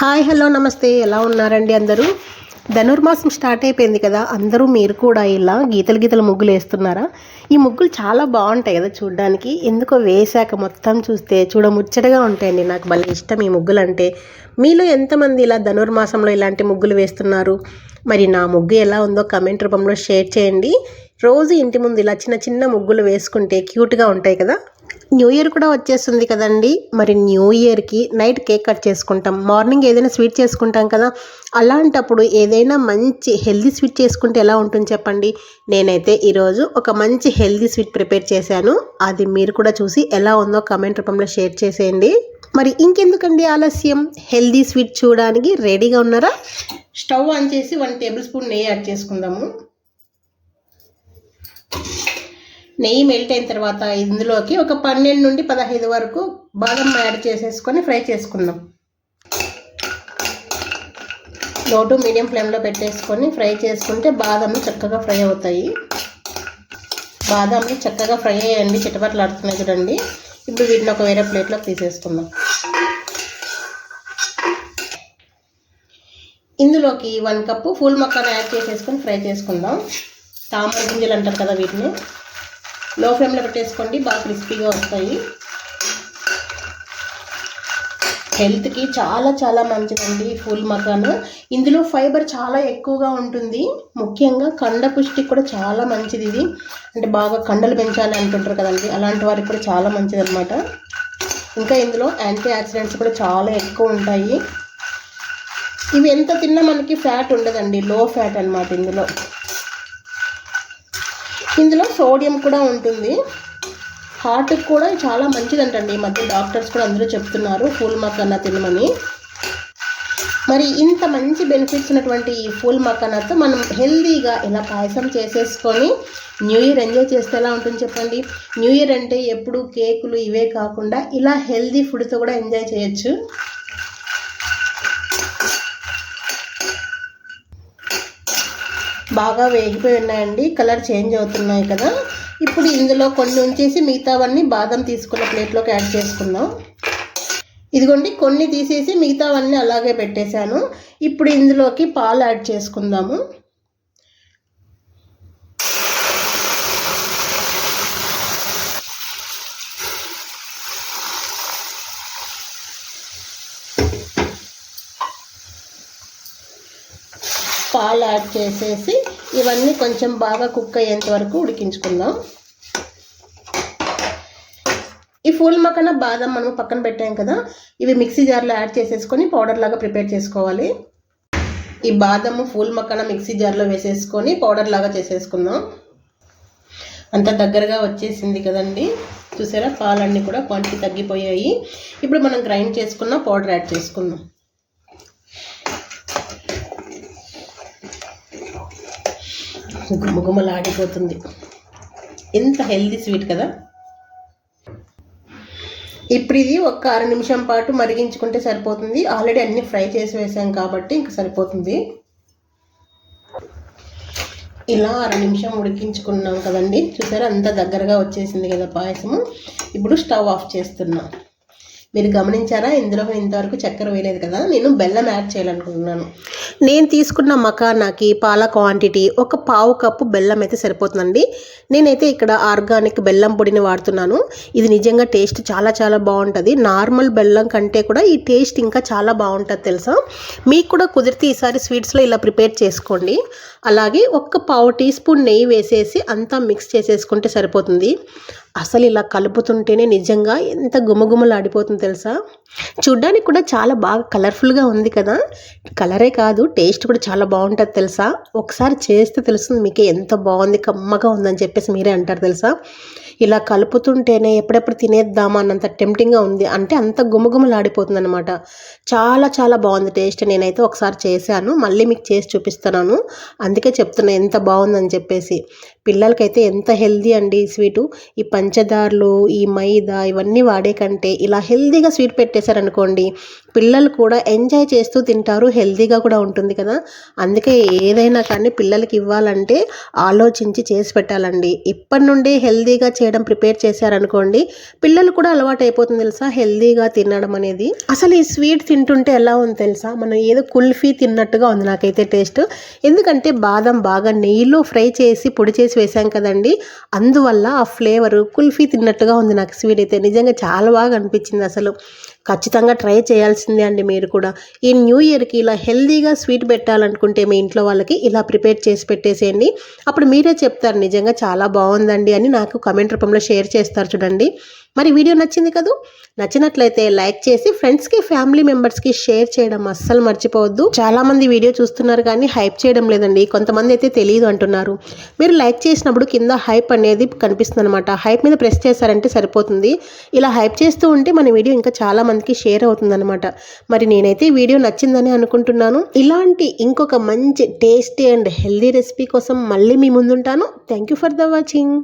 Hi hello నమస్తే. ఎలా ఉన్నారండి అందరూ? ధనుర్మాసం స్టార్ట్ అయిపోయింది కదా. అందరూ మీరు కూడా ఇలా గీతలు గీతలు ముగ్గులు వేస్తున్నారా? ఈ ముగ్గులు చాలా బాగుంటాయి కదా చూడడానికి. ఎందుకో వేశాక మొత్తం చూస్తే చూడముచ్చటగా ఉంటాయండి. నాకు భలే ఇష్టం ఈ ముగ్గులు అంటే మీలో ఎంతమంది ఇలా ధనుర్మాసంలో ఇలాంటి ముగ్గులు వేస్తున్నారు? మరి నా ముగ్గు ఎలా ఉందో కమెంట్ రూపంలో షేర్ చేయండి. రోజు ఇంటి ముందు ఇలా చిన్న చిన్న ముగ్గులు వేసుకుంటే క్యూట్గా ఉంటాయి కదా? న్యూ ఇయర్ కూడా వచ్చేస్తుంది కదండి. మరి న్యూ ఇయర్కి నైట్ కేక్ కట్ చేసుకుంటాం. మార్నింగ్ ఏదైనా స్వీట్ చేసుకుంటాం కదా? అలాంటప్పుడు ఏదైనా మంచి హెల్దీ స్వీట్ చేసుకుంటే ఎలా ఉంటుంది చెప్పండి? నేనైతే ఈరోజు ఒక మంచి హెల్దీ స్వీట్ ప్రిపేర్ చేశాను. అది మీరు కూడా చూసి ఎలా ఉందో కమెంట్ రూపంలో షేర్ చేసేయండి. మరి ఇంకెందుకండి ఆలస్యం? హెల్దీ స్వీట్ చూడడానికి రెడీగా ఉన్నారా? స్టవ్ ఆన్ చేసి వన్ టేబుల్ స్పూన్ నెయ్యి యాడ్ చేసుకుందాము. నెయ్యి మెల్ట్ అయిన తర్వాత ఇందులోకి ఒక పన్నెండు నుండి పదహైదు వరకు బాదం యాడ్ చేసేసుకొని ఫ్రై చేసుకుందాం. లో టు మీడియం ఫ్లేమ్లో పెట్టేసుకొని ఫ్రై చేసుకుంటే బాదంలు చక్కగా ఫ్రై అవుతాయి. బాదంలు చక్కగా ఫ్రై అయ్యండి చిటపట్లు ఆడుతున్నాయి చూడండి. ఇప్పుడు వీటిని ఒక వేరే ప్లేట్లోకి తీసేసుకుందాం. ఇందులోకి వన్ కప్పు ఫుల్ మొక్కను యాడ్ చేసేసుకొని ఫ్రై చేసుకుందాం. తామర గింజలు అంటారు కదా వీటిని. లో ఫ్లేమ్లో పెట్టేసుకోండి బాగా క్రిస్పీగా వస్తాయి. హెల్త్కి చాలా చాలా మంచిదండి ఫుల్ మకాను ఇందులో ఫైబర్ చాలా ఎక్కువగా ఉంటుంది. ముఖ్యంగా కండ పుష్టికి కూడా చాలా మంచిది ఇది. అంటే బాగా కండలు పెంచాలి అంటుంటారు కదండి అలాంటి వారికి కూడా చాలా మంచిది అనమాట ఇంకా ఇందులో యాంటీ ఆక్సిడెంట్స్ కూడా చాలా ఎక్కువ ఉంటాయి. ఇవి ఎంత తిన్నా మనకి ఫ్యాట్ ఉండదండి లో ఫ్యాట్ అనమాట ఇందులో. ఇందులో సోడియం కూడా ఉంటుంది. హార్ట్కి కూడా చాలా మంచిదంటండి. ఈ మధ్య డాక్టర్స్ కూడా అందరూ చెప్తున్నారు ఫూల్ మక్కన్న తినమని. మరి ఇంత మంచి బెనిఫిట్స్ ఉన్నటువంటి ఈ ఫూల్ మక్కనతో మనం హెల్దీగా ఇలా పాయసం చేసేసుకొని న్యూ ఇయర్ ఎంజాయ్ చేస్తే ఎలా ఉంటుంది చెప్పండి? న్యూ ఇయర్ అంటే ఎప్పుడు కేకులు ఇవే కాకుండా ఇలా హెల్దీ ఫుడ్తో కూడా ఎంజాయ్ చేయొచ్చు. బాగా వేగిపోయి ఉన్నాయండి. కలర్ చేంజ్ అవుతున్నాయి కదా. ఇప్పుడు ఇందులో కొన్ని ఉంచేసి మిగతావన్నీ బాదం తీసుకున్న ప్లేట్లోకి యాడ్ చేసుకుందాం. ఇదిగోండి కొన్ని తీసేసి మిగతావన్నీ అలాగే పెట్టేశాను. ఇప్పుడు ఇందులోకి పాలు యాడ్ చేసుకుందాము. పాలు యాడ్ చేసేసి ఇవన్నీ కొంచెం బాగా కుక్ అయ్యేంత వరకు ఉడికించుకుందాం. ఈ ఫూల్ మక్కన బాదం మనం పక్కన పెట్టాం కదా ఇవి మిక్సీ జార్లో యాడ్ చేసేసుకొని పౌడర్ లాగా ప్రిపేర్ చేసుకోవాలి. ఈ బాదము ఫూల్ మక్కన మిక్సీ జార్లో వేసేసుకొని పౌడర్ లాగా చేసేసుకుందాం. అంత దగ్గరగా వచ్చేసింది కదండి. చూసారా? పాలన్నీ కూడా క్వాంటిటీ తగ్గిపోయాయి. ఇప్పుడు మనం గ్రైండ్ చేసుకున్న పౌడర్ యాడ్ చేసుకుందాం. గుమగుమలాడిపోతుంది ఎంత హెల్దీ స్వీట్ కదా? ఇప్పుడు ఇది ఒక అర నిమిషం పాటు మరిగించుకుంటే సరిపోతుంది. ఆల్రెడీ అన్ని ఫ్రై చేసి వేసాం కాబట్టి ఇంకా సరిపోతుంది. ఇలా అర నిమిషం ఉడికించుకున్నాం కదండి. చూసారా? అంత దగ్గరగా వచ్చేసింది కదా పాయసము. ఇప్పుడు స్టవ్ ఆఫ్ చేస్తున్నాం. మీరు గమనించారా? ఇందులో ఇంతవరకు చక్కెర వేయలేదు కదా? నేను బెల్లం యాడ్ చేయాలనుకుంటున్నాను. నేను తీసుకున్న మకానాకి పాల క్వాంటిటీ ఒక పావు కప్పు బెల్లం అయితే సరిపోతుందండి. నేనైతే ఇక్కడ ఆర్గానిక్ బెల్లం పొడిని వాడుతున్నాను. ఇది నిజంగా టేస్ట్ చాలా చాలా బాగుంటుంది. నార్మల్ బెల్లం కంటే కూడా ఈ టేస్ట్ ఇంకా చాలా బాగుంటుంది తెలుసా? మీకు కూడా కుదిరితే ఈసారి స్వీట్స్లో ఇలా ప్రిపేర్ చేసుకోండి. అలాగే ఒక్క పావు టీ స్పూన్ నెయ్యి వేసేసి అంతా మిక్స్ చేసేసుకుంటే సరిపోతుంది. అసలు ఇలా కలుపుతుంటేనే నిజంగా ఎంత గుమగుమలాడిపోతుంది తెలుసా? చూడ్డానికి కూడా చాలా బాగా కలర్ఫుల్గా ఉంది కదా? కలరే కాదు టేస్ట్ కూడా చాలా బాగుంటుంది తెలుసా? ఒకసారి చేస్తే తెలుస్తుంది మీకు ఎంత బాగుంది కమ్మగా ఉందని చెప్పేసి మీరే అంటారు తెలుసా? ఇలా కలుపుతుంటేనే ఎప్పుడెప్పుడు తినేద్దామా అన్నంత టెంప్టింగ్గా ఉంది. అంటే అంత గుమగుమలాడిపోతుంది అనమాట చాలా చాలా బాగుంది టేస్ట్. నేనైతే ఒకసారి చేశాను. మళ్ళీ మీకు చేసి చూపిస్తున్నాను. అందుకే చెప్తున్నా ఎంత బాగుందని చెప్పేసి. పిల్లలకైతే ఎంత హెల్దీ అండి ఈ స్వీటు. ఈ పంచదారలు ఈ మైదా ఇవన్నీ వాడే కంటే ఇలా హెల్దీగా స్వీట్ పెట్టేశారనుకోండి పిల్లలు కూడా ఎంజాయ్ చేస్తూ తింటారు. హెల్దీగా కూడా ఉంటుంది కదా. అందుకే ఏదైనా కానీ పిల్లలకి ఇవ్వాలంటే ఆలోచించి చేసి పెట్టాలండి. ఇప్పటి నుండే హెల్తీగా చేయడం ప్రిపేర్ చేశారనుకోండి పిల్లలు కూడా అలవాటు అయిపోతుంది తెలుసా? హెల్దీగా తినడం అనేది. అసలు ఈ స్వీట్ తింటుంటే ఎలా ఉంది తెలుసా? మనం ఏదో కుల్ఫీ తిన్నట్టుగా ఉంది నాకైతే టేస్ట్. ఎందుకంటే బాదం బాగా నెయ్యిలో ఫ్రై చేసి పొడి చేసి వేసాం కదండి. అందువల్ల ఆ ఫ్లేవర్ కుల్ఫీ తిన్నట్టుగా ఉంది నాకు స్వీట్ అయితే. నిజంగా చాలా బాగా అనిపించింది అసలు. ఖచ్చితంగా ట్రై చేయాల్సిందే అండి మీరు కూడా. ఈ న్యూ ఇయర్కి ఇలా హెల్తీగా స్వీట్ పెట్టాలనుకుంటే మీ ఇంట్లో వాళ్ళకి ఇలా ప్రిపేర్ చేసి పెట్టేసేయండి. అప్పుడు మీరే చెప్తారు నిజంగా చాలా బాగుందండి అని నాకు కమెంట్ రూపంలో షేర్ చేస్తారు చూడండి. మరి వీడియో నచ్చింది కదూ? నచ్చినట్లయితే లైక్ చేసి ఫ్రెండ్స్కి ఫ్యామిలీ మెంబర్స్కి షేర్ చేయడం అస్సలు మర్చిపోవద్దు. చాలామంది వీడియో చూస్తున్నారు కానీ హైప్ చేయడం లేదండి. కొంతమంది అయితే తెలియదు అంటున్నారు. మీరు లైక్ చేసినప్పుడు కింద హైప్ అనేది కనిపిస్తుంది అనమాట హైప్ మీద ప్రెస్ చేశారంటే సరిపోతుంది. ఇలా హైప్ చేస్తూ ఉంటే మన వీడియో ఇంకా చాలామందికి షేర్ అవుతుందన్నమాట. మరి నేనైతే వీడియో నచ్చిందని అనుకుంటున్నాను. ఇలాంటి ఇంకొక మంచి టేస్టీ అండ్ హెల్దీ రెసిపీ కోసం మళ్ళీ మీ ముందుంటాను. Thank you for the watching